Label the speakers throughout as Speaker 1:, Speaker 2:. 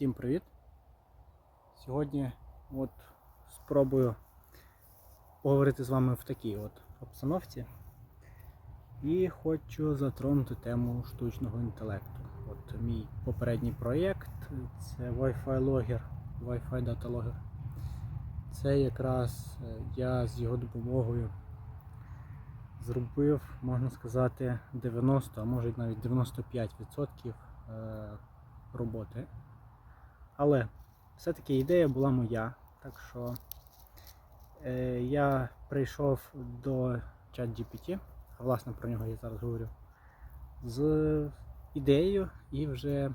Speaker 1: Всім привіт! Сьогодні от спробую поговорити з вами в такій от обстановці і хочу затронути тему штучного інтелекту. От мій попередній проєкт це Wi-Fi Logger, Wi-Fi Data Logger. Це якраз е, я з його допомогою зробив, можна сказати, 90, а може навіть 95% е, роботи. Але все-таки ідея була моя. Так що е, я прийшов до ChatGPT, а власне про нього я зараз говорю, з ідеєю і вже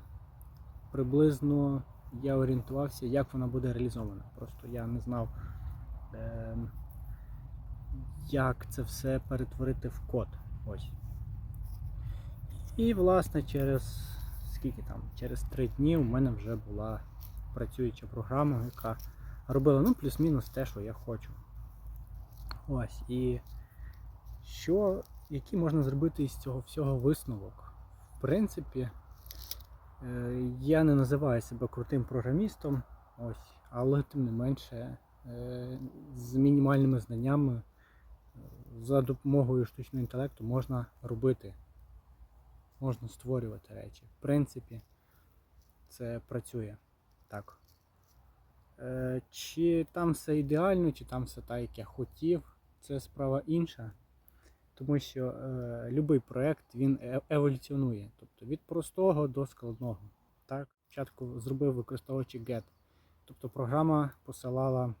Speaker 1: приблизно я орієнтувався, як вона буде реалізована. Просто я не знав, е, як це все перетворити в код. Ось. І власне через скільки там, через три дні у мене вже була працююча програма, яка робила ну, плюс-мінус те, що я хочу. Ось. І що, який можна зробити із цього всього висновок? В принципі, е, я не називаю себе крутим програмістом, ось, але тим не менше е, з мінімальними знаннями е, за допомогою штучного інтелекту можна робити можна створювати речі. В принципі, це працює так. Е, Чи там все ідеально, чи там все так, як я хотів, це справа інша. Тому що е, будь-який проєкт він е- еволюціонує. Тобто від простого до складного. Так, Спочатку зробив використовуючи GET. Тобто програма посилала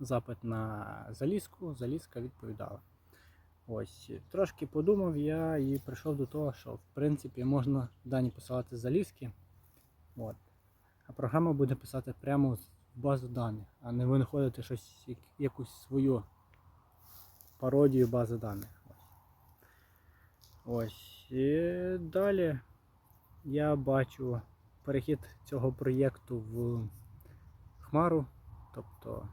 Speaker 1: запит на залізку, залізка відповідала. Ось, трошки подумав я і прийшов до того, що в принципі можна дані посилати залізки. От. Програма буде писати прямо в базу даних, а не винаходити щось, якусь свою пародію бази даних. Ось. Ось. І далі я бачу перехід цього проєкту в Хмару, тобто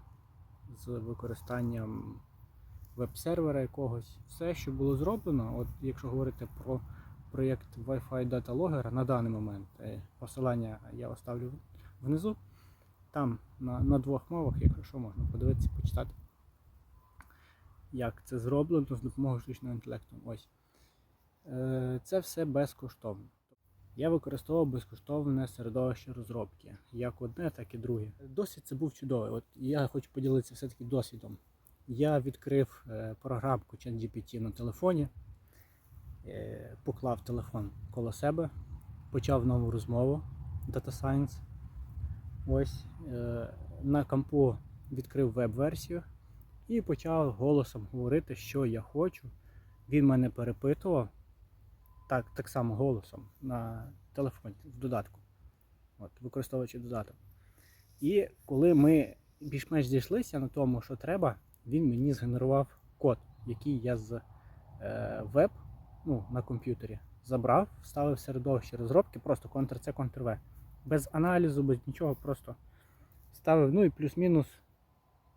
Speaker 1: з використанням веб-сервера якогось. Все, що було зроблено, от якщо говорити про проєкт Wi-Fi Data Logger на даний момент, е, посилання я оставлю внизу. Там на, на двох мовах, якщо що, можна подивитися, почитати, як це зроблено з допомогою штучного інтелекту. Ось. Е, Це все безкоштовно. Я використовував безкоштовне середовище розробки, як одне, так і друге. Досвід це був чудовий. От я хочу поділитися все-таки досвідом. Я відкрив е, програмку ChatGPT на телефоні, е, поклав телефон коло себе, почав нову розмову Data Science. Ось е, на компу відкрив веб-версію і почав голосом говорити, що я хочу. Він мене перепитував так, так само голосом на телефоні в додатку, от, використовуючи додаток. І коли ми більш-менш зійшлися на тому, що треба, він мені згенерував код, який я з е, веб ну, на комп'ютері забрав, вставив в середовище розробки, просто Ctrl-C, Ctrl-V. Без аналізу, без нічого, просто ставив, ну і плюс-мінус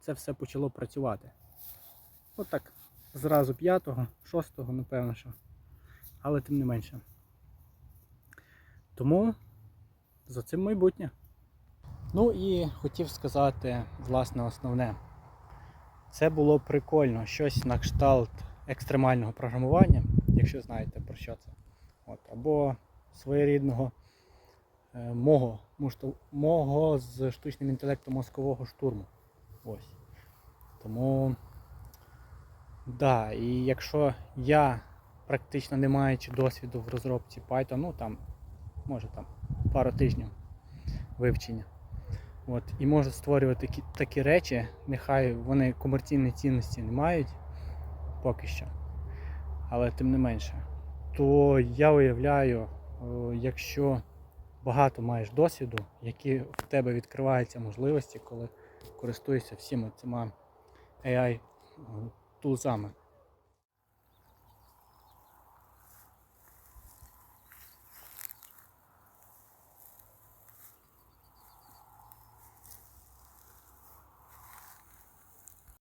Speaker 1: це все почало працювати. Отак, зразу п'ятого, шостого, напевно, що. Але тим не менше. Тому за цим майбутнє. Ну і хотів сказати, власне, основне. Це було прикольно, щось на кшталт екстремального програмування, якщо знаєте про що це. От, або своєрідного мого, мушту- мого з штучним інтелектом мозкового штурму. Ось. Тому, да, і якщо я, практично не маючи досвіду в розробці Python, ну там, може там пару тижнів вивчення. От, і можу створювати такі, такі речі, нехай вони комерційної цінності не мають поки що, але тим не менше, то я уявляю, якщо багато маєш досвіду, які в тебе відкриваються можливості, коли користуєшся всіма цими AI тулзами.